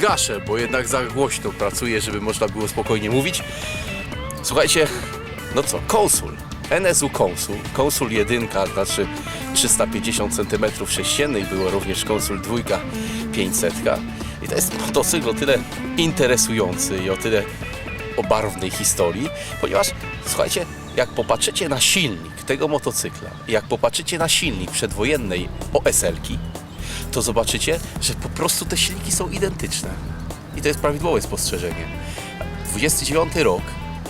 gaszę, bo jednak za głośno pracuję, żeby można było spokojnie mówić. Słuchajcie, no co, konsul. NSU konsul, konsul jedynka, znaczy 350 cm sześciennych, było również konsul dwójka 500. I to jest motocykl o tyle interesujący i o tyle o barwnej historii, ponieważ słuchajcie, jak popatrzycie na silnik tego motocykla, jak popatrzycie na silnik przedwojennej OSL-ki, to zobaczycie, że po prostu te silniki są identyczne. I to jest prawidłowe spostrzeżenie. 29 rok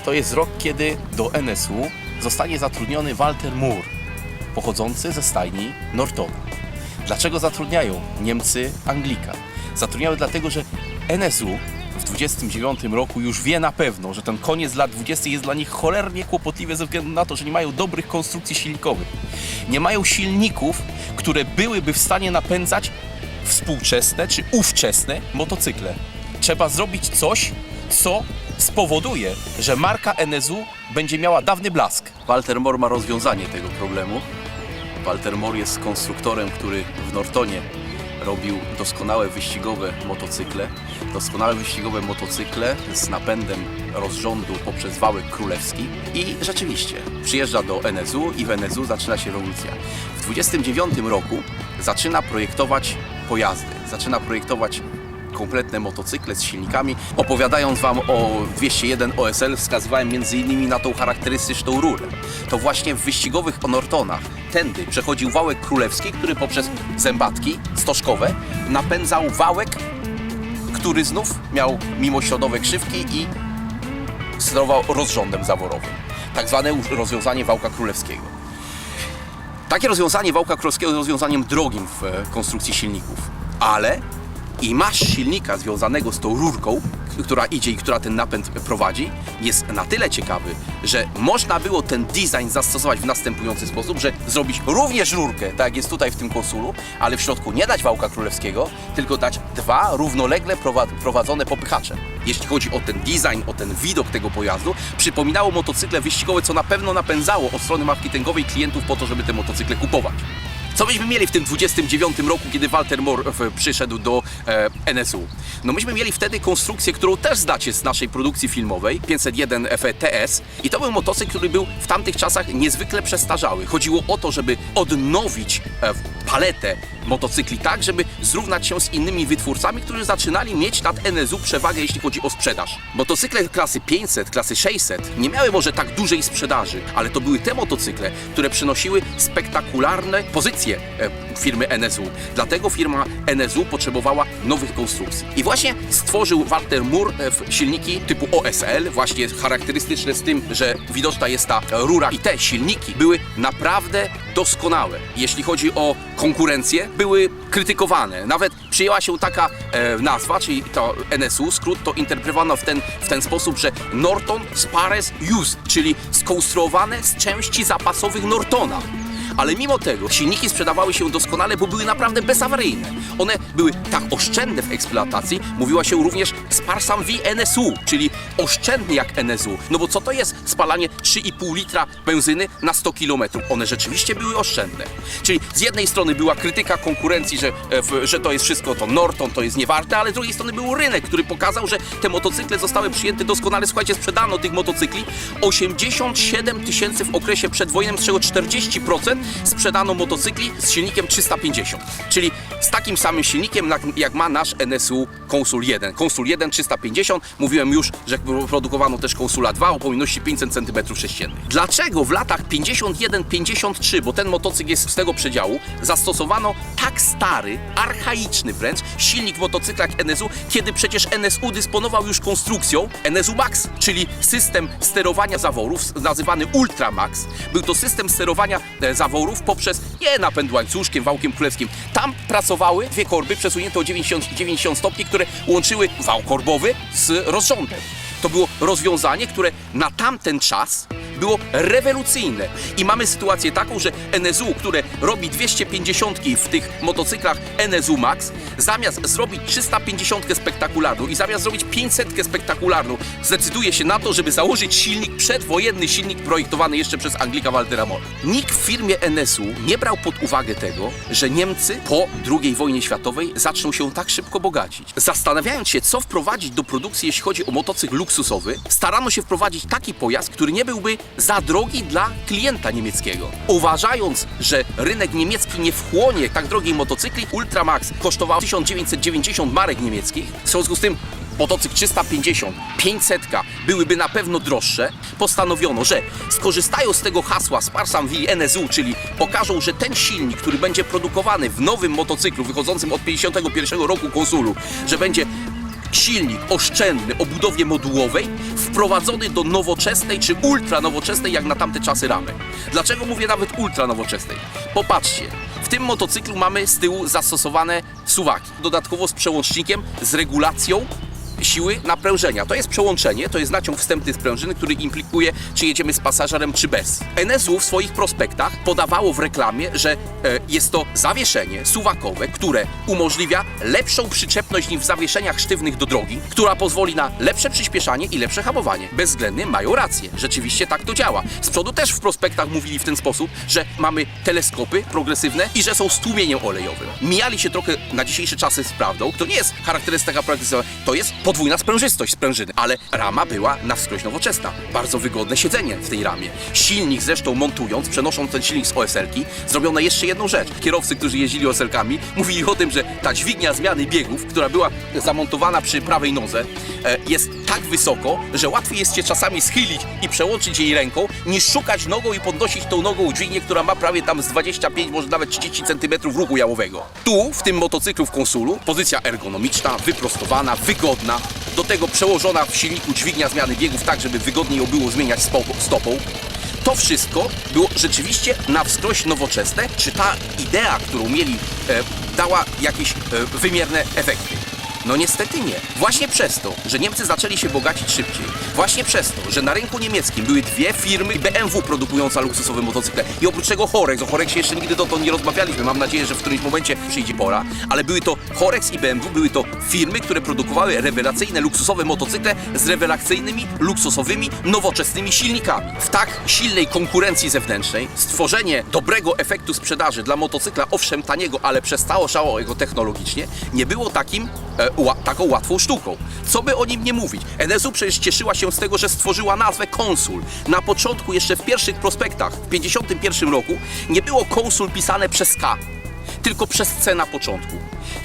to jest rok, kiedy do NSU zostanie zatrudniony Walter Moore, pochodzący ze stajni Nortona. Dlaczego zatrudniają Niemcy Anglika? Zatrudniają dlatego, że NSU w 29 roku już wie na pewno, że ten koniec lat 20 jest dla nich cholernie kłopotliwy ze względu na to, że nie mają dobrych konstrukcji silnikowych. Nie mają silników, które byłyby w stanie napędzać współczesne czy ówczesne motocykle. Trzeba zrobić coś, co spowoduje, że marka NSU będzie miała dawny blask. Walter Moore ma rozwiązanie tego problemu. Walter Moore jest konstruktorem, który w Nortonie robił doskonałe wyścigowe motocykle. Doskonałe wyścigowe motocykle z napędem rozrządu poprzez wałek królewski. I rzeczywiście przyjeżdża do NSU i w NSU zaczyna się rewolucja. W 29 roku zaczyna projektować pojazdy, zaczyna projektować kompletne motocykle z silnikami. Opowiadając Wam o 201 OSL, wskazywałem m.in. na tą charakterystyczną rurę. To właśnie w wyścigowych Nortonach tędy przechodził wałek królewski, który poprzez zębatki stożkowe napędzał wałek, który znów miał mimośrodowe krzywki i sterował rozrządem zaworowym. Tak zwane rozwiązanie wałka królewskiego. Takie rozwiązanie wałka królewskiego jest rozwiązaniem drogim w e, konstrukcji silników, ale i masz silnika związanego z tą rurką, która idzie i która ten napęd prowadzi, jest na tyle ciekawy, że można było ten design zastosować w następujący sposób, że zrobić również rurkę, tak jak jest tutaj w tym konsulu, ale w środku nie dać wałka królewskiego, tylko dać dwa równolegle prowa- prowadzone popychacze. Jeśli chodzi o ten design, o ten widok tego pojazdu, przypominało motocykle wyścigowe, co na pewno napędzało od strony marketingowej klientów po to, żeby te motocykle kupować. Co byśmy mieli w tym 29 roku, kiedy Walter Moore e, przyszedł do e, NSU? No myśmy mieli wtedy konstrukcję, którą też znacie z naszej produkcji filmowej, 501 FE TS i to był motocykl, który był w tamtych czasach niezwykle przestarzały. Chodziło o to, żeby odnowić e, paletę motocykli tak, żeby zrównać się z innymi wytwórcami, którzy zaczynali mieć nad NSU przewagę, jeśli chodzi o sprzedaż. Motocykle klasy 500, klasy 600 nie miały może tak dużej sprzedaży, ale to były te motocykle, które przynosiły spektakularne pozycje e, firmy NSU. Dlatego firma NSU potrzebowała nowych konstrukcji. I właśnie stworzył Walter Moore e, silniki typu OSL, właśnie charakterystyczne z tym, że widoczna jest ta rura i te silniki były naprawdę doskonałe. Jeśli chodzi o konkurencję, były krytykowane. Nawet przyjęła się taka e, nazwa, czyli to NSU, skrót to interpretowano w ten, w ten sposób, że Norton Spares Used, czyli skonstruowane z części zapasowych Nortona. Ale mimo tego silniki sprzedawały się doskonale, bo były naprawdę bezawaryjne. One były tak oszczędne w eksploatacji, mówiła się również Sparsam V NSU, czyli oszczędny jak NSU. No bo co to jest spalanie 3,5 litra benzyny na 100 km? One rzeczywiście były oszczędne. Czyli z jednej strony była krytyka konkurencji, że, e, że to jest wszystko to Norton, to jest niewarte, ale z drugiej strony był rynek, który pokazał, że te motocykle zostały przyjęte doskonale. Słuchajcie, sprzedano tych motocykli 87 tysięcy w okresie przedwojennym, z czego 40% sprzedano motocykli z silnikiem 350. Czyli z takim samym silnikiem, jak- ma nasz NSU Konsul 1. Konsul 1 350, mówiłem już, że produkowano też Konsula 2 o pojemności 500 cm3. Dlaczego w latach 51-53, bo ten motocykl jest z tego przedziału, zastosowano tak stary, archaiczny wręcz silnik motocykla jak NSU, kiedy przecież NSU dysponował już konstrukcją NSU Max, czyli system sterowania zaworów nazywany Ultra Max. Był to system sterowania e, poprzez nie napęd łańcuszkiem, wałkiem królewskim. Tam pracowały dwie korby przesunięte o 90, 90 stopni, które łączyły wał korbowy z rozrządem. To było rozwiązanie, które na tamten czas było rewolucyjne. I mamy sytuację taką, że NSU, które robi 250 w tych motocyklach NSU Max, zamiast zrobić 350 spektakularną i zamiast zrobić 500 spektakularną, zdecyduje się na to, żeby założyć silnik, przedwojenny silnik projektowany jeszcze przez Anglika Waltera Moll. Nikt w firmie NSU nie brał pod uwagę tego, że Niemcy po II wojnie światowej zaczną się tak szybko bogacić. Zastanawiając się, co wprowadzić do produkcji, jeśli chodzi o motocykl luksusowy, starano się wprowadzić taki pojazd, który nie byłby za drogi dla klienta niemieckiego. Uważając, że rynek niemiecki nie wchłonie tak drogiej motocykli, Ultramax kosztował 1990 marek niemieckich. W związku z tym motocykl 350, 500 byłyby na pewno droższe, postanowiono, że skorzystają z tego hasła Sparsam V NSU, czyli pokażą, że ten silnik, który będzie produkowany w nowym motocyklu wychodzącym od 51 roku konsulu, że będzie silnik oszczędny o budowie modułowej wprowadzony do nowoczesnej czy ultra nowoczesnej jak na tamte czasy ramy. Dlaczego mówię nawet ultra nowoczesnej? Popatrzcie, w tym motocyklu mamy z tyłu zastosowane suwaki, dodatkowo z przełącznikiem, z regulacją siły naprężenia. To jest przełączenie, to jest naciąg wstępny sprężyny, który implikuje, czy jedziemy z pasażerem, czy bez. NSU w swoich prospektach podawało w reklamie, że e, jest to zawieszenie suwakowe, które umożliwia lepszą przyczepność niż w zawieszeniach sztywnych do drogi, która pozwoli na lepsze przyspieszanie i lepsze hamowanie. Bezwzględnie mają rację. Rzeczywiście tak to działa. Z przodu też w prospektach mówili w ten sposób, że mamy teleskopy progresywne i że są z tłumieniem olejowym. Mijali się trochę na dzisiejsze czasy z prawdą. To nie jest charakterystyka praktyczna, to jest podwójna sprężystość sprężyny, ale rama była na wskroś nowoczesna. Bardzo wygodne siedzenie w tej ramie. Silnik zresztą montując, przenosząc ten silnik z OSL-ki, zrobiono jeszcze jedną rzecz. Kierowcy, którzy jeździli OSL-kami, mówili o tym, że ta dźwignia zmiany biegów, która była zamontowana przy prawej nodze, e, jest tak wysoko, że łatwiej jest się czasami schylić i przełączyć jej ręką, niż szukać nogą i podnosić tą nogą dźwignię, która ma prawie tam z 25, może nawet 30 cm ruchu jałowego. Tu, w tym motocyklu w konsulu, pozycja ergonomiczna, wyprostowana, wygodna, do tego przełożona w silniku dźwignia zmiany biegów tak, żeby wygodniej ją było zmieniać stopą. To wszystko było rzeczywiście na wskroś nowoczesne. Czy ta idea, którą mieli, e, dała jakieś e, wymierne efekty? No niestety nie. Właśnie przez to, że Niemcy zaczęli się bogacić szybciej, właśnie przez to, że na rynku niemieckim były dwie firmy BMW produkujące luksusowe motocykle i oprócz tego Horex, o Horexie jeszcze nigdy dotąd nie rozmawialiśmy, mam nadzieję, że w którymś momencie przyjdzie pora, ale były to Horex i BMW, były to firmy, które produkowały rewelacyjne, luksusowe motocykle z rewelacyjnymi, luksusowymi, nowoczesnymi silnikami. W tak silnej konkurencji zewnętrznej stworzenie dobrego efektu sprzedaży dla motocykla, owszem taniego, ale przestało technologicznie, nie było takim e, ła, taką łatwą sztuką. Co by o nim nie mówić? NSU przecież cieszyła się z tego, że stworzyła nazwę konsul. Na początku, jeszcze w pierwszych prospektach, w 1951 roku, nie było konsul pisane przez K, tylko przez C na początku.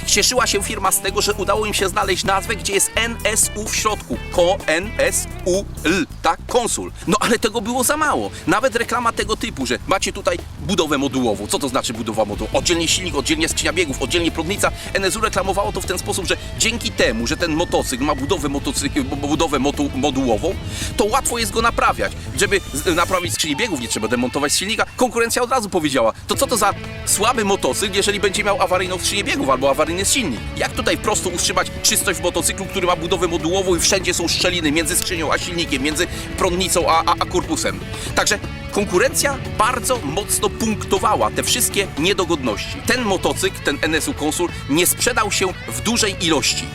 Cieszyła się firma z tego, że udało im się znaleźć nazwę, gdzie jest NSU w środku. K-N-S-U-L, tak? Konsul. No ale tego było za mało. Nawet reklama tego typu, że macie tutaj budowę modułową. Co to znaczy budowa modułowa? Oddzielnie silnik, oddzielnie skrzynia biegów, oddzielnie prądnica. NSU reklamowało to w ten sposób, że dzięki temu, że ten motocykl ma budowę, motocykl, budowę motu, modułową, to łatwo jest go naprawiać. Żeby naprawić skrzynię biegów, nie trzeba demontować silnika. Konkurencja od razu powiedziała, to co to za słaby motocykl, jeżeli będzie miał awaryjną skrzynię biegów albo awaryjny silnik? Jak tutaj prosto utrzymać czystość w motocyklu, który ma budowę modułową i wszędzie są szczeliny między skrzynią a silnikiem, między prądnicą a, a, a korpusem? Także konkurencja bardzo mocno punktowała te wszystkie niedogodności. Ten motocykl, ten NSU Konsul nie sprzedał się w dużej ilości.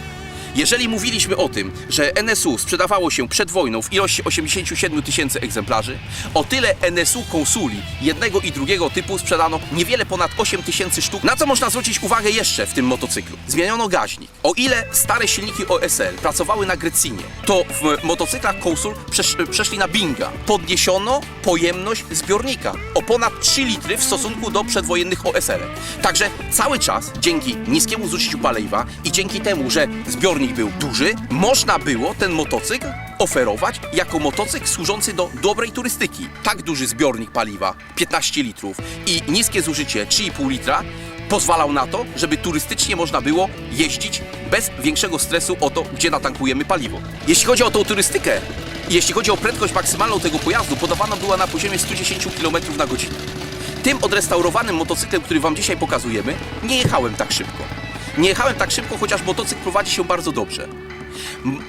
Jeżeli mówiliśmy o tym, że NSU sprzedawało się przed wojną w ilości 87 tysięcy egzemplarzy, o tyle NSU konsuli jednego i drugiego typu sprzedano niewiele ponad 8 tysięcy sztuk. Na co można zwrócić uwagę jeszcze w tym motocyklu? Zmieniono gaźnik. O ile stare silniki OSL pracowały na Grecinie, to w motocyklach konsul przesz przeszli na Binga. Podniesiono pojemność zbiornika o ponad 3 litry w stosunku do przedwojennych OSL. Także cały czas dzięki niskiemu zużyciu paliwa i dzięki temu, że zbiornik był duży, można było ten motocykl oferować jako motocykl służący do dobrej turystyki. Tak duży zbiornik paliwa, 15 litrów i niskie zużycie 3,5 litra pozwalał na to, żeby turystycznie można było jeździć bez większego stresu o to, gdzie natankujemy paliwo. Jeśli chodzi o tą turystykę, jeśli chodzi o prędkość maksymalną tego pojazdu, podawana była na poziomie 110 km na godzinę. Tym odrestaurowanym motocyklem, który Wam dzisiaj pokazujemy, nie jechałem tak szybko. Nie jechałem tak szybko, chociaż motocykl prowadzi się bardzo dobrze.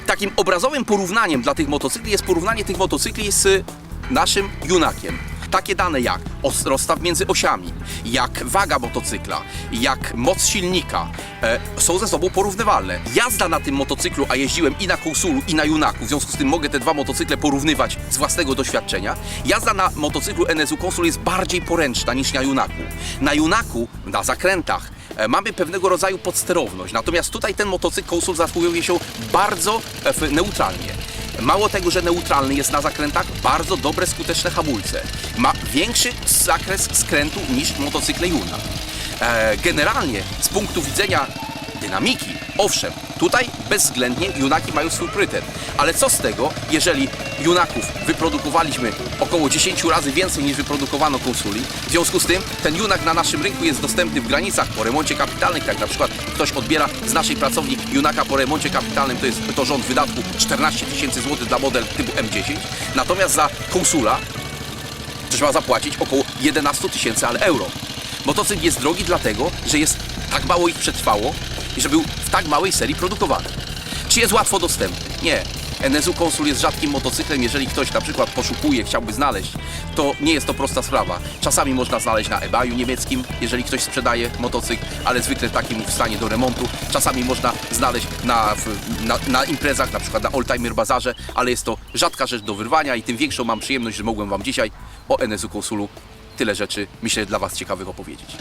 Takim obrazowym porównaniem dla tych motocykli jest porównanie tych motocykli z naszym junakiem takie dane jak rozstaw między osiami, jak waga motocykla, jak moc silnika e, są ze sobą porównywalne. Jazda na tym motocyklu, a jeździłem i na Konsulu i na Junaku, w związku z tym mogę te dwa motocykle porównywać z własnego doświadczenia. Jazda na motocyklu NSU Konsul jest bardziej poręczna niż na Junaku. Na Junaku, na zakrętach mamy pewnego rodzaju podsterowność, natomiast tutaj ten motocykl Konsul zachowuje się bardzo e, neutralnie. Mało tego, że neutralny jest na zakrętach, bardzo dobre, skuteczne hamulce. Ma większy zakres skrętu niż motocykle Juna. E, generalnie z punktu widzenia dynamiki, owszem, tutaj bezwzględnie Junaki mają swój priorytet. Ale co z tego, jeżeli Junaków wyprodukowaliśmy około 10 razy więcej niż wyprodukowano konsuli? W związku z tym ten Junak na naszym rynku jest dostępny w granicach po remoncie kapitalnym, jak na przykład ktoś odbiera z naszej pracowni Junaka po remoncie kapitalnym, to jest to rząd wydatku 14 tysięcy złotych dla model typu M10. Natomiast za konsula trzeba zapłacić około 11 tysięcy ale euro. Motocykl jest drogi dlatego, że jest tak mało ich przetrwało i że był w tak małej serii produkowany. Czy jest łatwo dostępny? Nie. NSU Konsul jest rzadkim motocyklem, jeżeli ktoś na przykład poszukuje, chciałby znaleźć, to nie jest to prosta sprawa. Czasami można znaleźć na eBayu niemieckim, jeżeli ktoś sprzedaje motocykl, ale zwykle takim w stanie do remontu. Czasami można znaleźć na, na, na imprezach, na przykład na Oldtimer Bazarze, ale jest to rzadka rzecz do wyrwania i tym większą mam przyjemność, że mogłem Wam dzisiaj o NSU Konsulu tyle rzeczy, myślę, dla Was ciekawych opowiedzieć.